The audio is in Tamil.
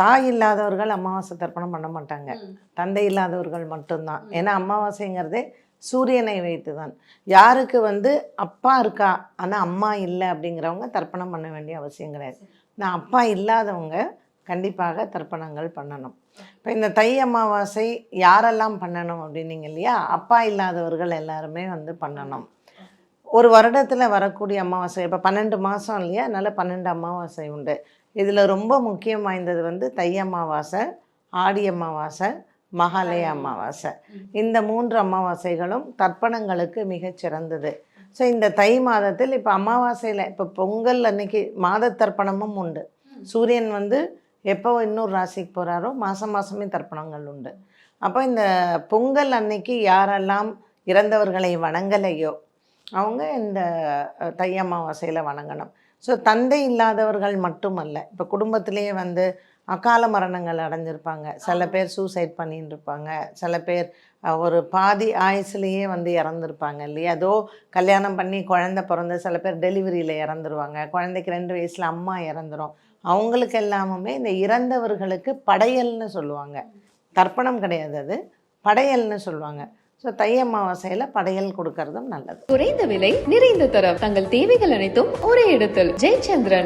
தாய் இல்லாதவர்கள் அமாவாசை தர்ப்பணம் பண்ண மாட்டாங்க. தந்தை இல்லாதவர்கள் மட்டும்தான். ஏன்னா அமாவாசைங்கிறதே சூரியனை வைத்து தான் யாருக்கு வந்து அப்பா இருக்கா ஆனால் அம்மா இல்லை அப்படிங்கிறவங்க தர்ப்பணம் பண்ண வேண்டிய அவசியம் கிடையாது. நான் அப்பா இல்லாதவங்க கண்டிப்பாக தர்ப்பணங்கள் பண்ணணும். இப்போ இந்த தை அமாவாசை யாரெல்லாம் பண்ணணும் அப்படின்னீங்க இல்லையா? அப்பா இல்லாதவர்கள் எல்லாருமே வந்து பண்ணணும். ஒரு வருடத்தில் வரக்கூடிய அமாவாசை இப்போ பன்னெண்டு மாதம் இல்லையா? அதனால் பன்னெண்டு அமாவாசை உண்டு. இதில் ரொம்ப முக்கியம் வாய்ந்தது வந்து தை அமாவாசை ஆடி அமாவாசை மகாலய அமாவாசை. இந்த மூன்று அமாவாசைகளும் தர்ப்பணங்களுக்கு மிகச் சிறந்தது. ஸோ இந்த தை மாதத்தில் இப்போ அமாவாசையில் இப்போ பொங்கல் அன்னைக்கு மாத தர்ப்பணமும் உண்டு. சூரியன் வந்து எப்போ இன்னொரு ராசிக்கு போகிறாரோ மாதம் மாதமே தர்ப்பணங்கள் உண்டு. அப்போ இந்த பொங்கல் அன்னைக்கு யாரெல்லாம் இறந்தவர்களை வணங்கலையோ அவங்க இந்த தை அமாவாசையில் வணங்கணும். ஸோ தந்தை இல்லாதவர்கள் மட்டுமல்ல. இப்போ குடும்பத்திலேயே வந்து அகால மரணங்கள் அடைஞ்சிருப்பாங்க. சில பேர் சூசைட் பண்ணிட்டு இருப்பாங்க சில பேர் ஒரு பாதி ஆயுசுலேயே வந்து இறந்துருப்பாங்க இல்லையா? அதோ கல்யாணம் பண்ணி குழந்தை பிறந்து சில பேர் டெலிவரியில் இறந்துருவாங்க. குழந்தைக்கு ரெண்டு வயசில் அம்மா இறந்துரும். அவங்களுக்கு எல்லாமுமே இந்த இறந்தவர்களுக்கு படையல்னு சொல்லுவாங்க. தர்ப்பணம் கிடையாது அது. படையல்னு சொல்லுவாங்க. ஸோ தை அமாவாசையில் படையல் கொடுக்கறதும் நல்லது. குறைந்த விலை நிறைந்த தரம். தங்கள் தேவைகள் அனைத்தும் ஒரே இடத்தில். ஜெயச்சந்திரன்.